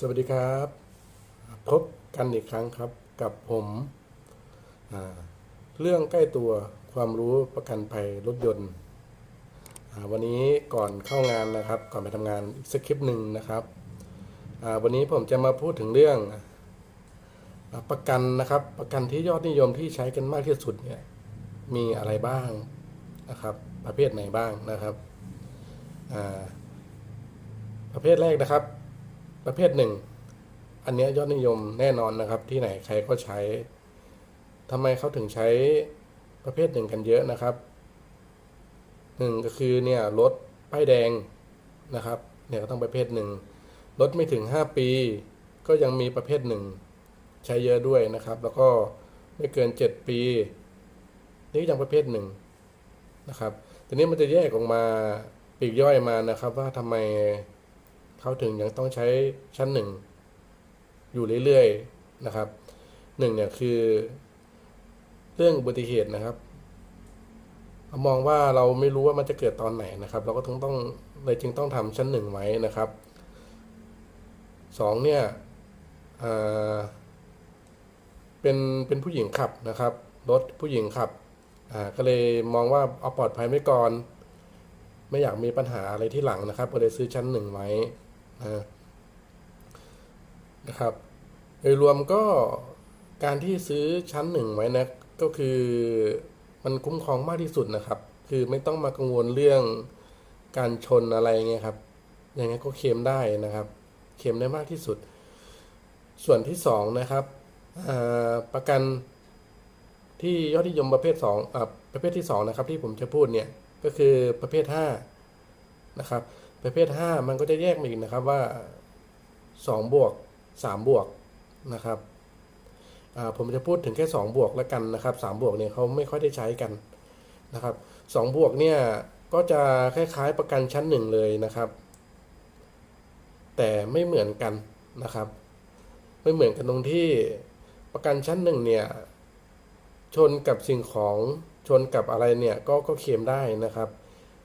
สวัสดีครับ พบกันอีกครั้งครับกับผมเรื่องใกล้ตัวความรู้ประกันภัยรถยนต์ วันนี้ก่อนเข้างานนะครับ ก่อนไปทำงานอีกสักคลิปหนึ่งนะครับ วันนี้ผมจะมาพูดถึงเรื่องประกันนะครับ ประกันที่ยอดนิยมที่ใช้กันมากที่สุดเนี่ยมีอะไรบ้างนะครับ ประเภทไหนบ้างนะครับ ประเภทแรกนะครับ ประเภทหนึ่ง อันนี้ยอดนิยมแน่นอนนะครับ ที่ไหนใครก็ใช้ทำไมเขาถึงใช้ประเภทหนึ่งกันเยอะนะครับหนึ่งก็คือเนี่ยรถป้ายแดงนะครับเนี่ยก็ต้องประเภทหนึ่งรถไม่ถึง 5 ปี ก็ยังมีประเภทหนึ่งใช้เยอะด้วยนะครับ แล้วก็ไม่เกิน 7 ปี นี่ยังประเภทหนึ่งนะครับทีนี้มันจะแยกออกมาปีกย่อยมานะครับ ว่าทำไม เขาถึงยังต้องใช้ชั้นหนึ่งอยู่เรื่อยๆนะครับหนึ่งเนี่ยคือ เรื่องอุบัติเหตุนะครับมองว่าเราไม่รู้ว่ามันจะเกิดตอนไหนนะครับ เราก็ต้องต้องเลยจึงต้องทำชั้นหนึ่งไว้นะครับสองเนี่ยเป็นเป็นผู้หญิงขับนะครับรถผู้หญิงขับอ่าก็เลยมองว่าเอาปลอดภัยไว้ก่อน ไม่อยากมีปัญหาอะไรที่หลังนะครับ ก็เลยซื้อชั้นหนึ่งไว้ นะนะครับ โดยรวมก็การที่ซื้อชั้นหนึ่งไว้นะก็คือมันคุ้มครองมากที่สุดนะครับ คือไม่ต้องมากังวลเรื่องการชนอะไรเงี้ยครับยังไงก็เคลมได้นะครับเคลมได้มากที่สุด ส่วนที่สองนะครับประกันที่ยอดนิยมประเภทสองอประเภทที่สองนะครับที่ผมจะพูดเนี่ยก็คือประเภทห้า นะครับ ประเภทห้ามันก็จะแยกมาอีกนะครับว่าสองบวกสามบวกนะครับผมจะพูดถึงแค่สองบวกแล้วกันนะครับสามบวกเนี่ยเขาไม่ค่อยได้ใช้กันนะครับสองบวกเนี่ยก็จะคล้ายๆประกันชั้นหนึ่งเลยนะครับ แต่ไม่เหมือนกันนะครับ ไม่เหมือนกันตรงที่ประกันชั้นหนึ่งเนี่ยชนกับสิ่งของชนกับอะไรเนี่ยก็ก็เคลมได้นะครับ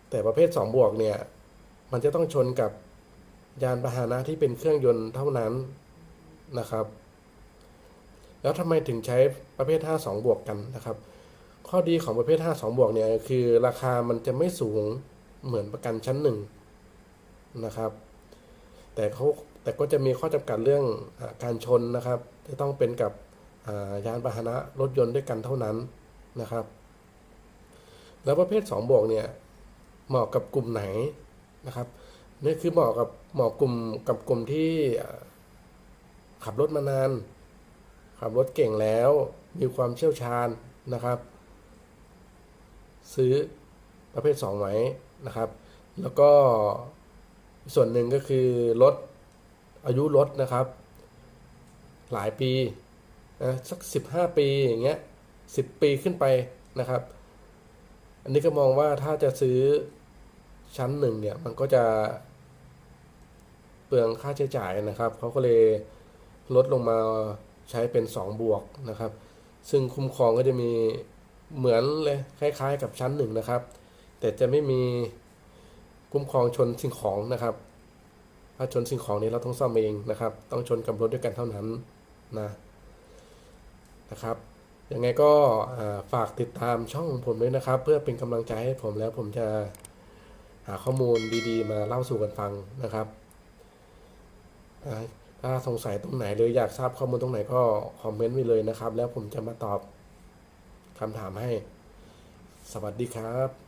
แต่ประเภท 2 บวกเนี่ย มันจะต้องชนกับยานพาหนะที่เป็นเครื่องยนต์เท่านั้นนะครับ แล้วทำไมถึงใช้ประเภท 5 2 บวกกันนะครับ ข้อดีของประเภท 5 2 บวกเนี่ยคือราคามันจะไม่สูงเหมือนประกันชั้นหนึ่งนะครับ แต่เขาแต่ก็จะมีข้อจำกัดเรื่องอการชนนะครับ จะต้องเป็นกับยานพาหนะรถยนต์ด้วยกันเท่านั้นนะครับ แล้วประเภท 2 บวกเนี่ยเหมาะกับกลุ่มไหน นะครับนี่คือเหมาะกับเหมาะกลุ่มกับกลุ่มที่ขับรถมานาน ขับรถเก่งแล้วมีความเชี่ยวชาญนะครับ ซื้อประเภท 2 ไว้นะครับ แล้วก็ส่วนหนึ่งก็คือรถอายุรถนะครับ หลายปีนะสัก 15 ปีอย่างเงี้ย10 ปีขึ้นไปนะครับ อันนี้ก็มองว่าถ้าจะซื้อ ชั้นหนึ่งเนี่ยมันก็จะเปลืองค่าใช้จ่ายนะครับเขาก็เลยลดลงมาใช้เป็น 2 บวกนะครับ ซึ่งคุ้มครองก็จะมีเหมือนเลยคล้ายๆ กับชั้นหนึ่งนะครับ แต่จะไม่มีคุ้มครองชนสิ่งของนะครับ ถ้าชนสิ่งของนี้เราต้องซ่อมเองนะครับ ต้องชนกับรถด้วยกันเท่านั้นนะนะครับยังไงก็ฝากติดตามช่องของผมด้วยนะครับ เพื่อเป็นกำลังใจให้ผมแล้วผมจะ หาข้อมูลดีๆ มาเล่าสู่กันฟังนะครับ ถ้าสงสัยตรงไหนหรืออยากทราบข้อมูลตรงไหนก็คอมเมนต์ไว้เลยนะครับ แล้วผมจะมาตอบคำถามให้ สวัสดีครับ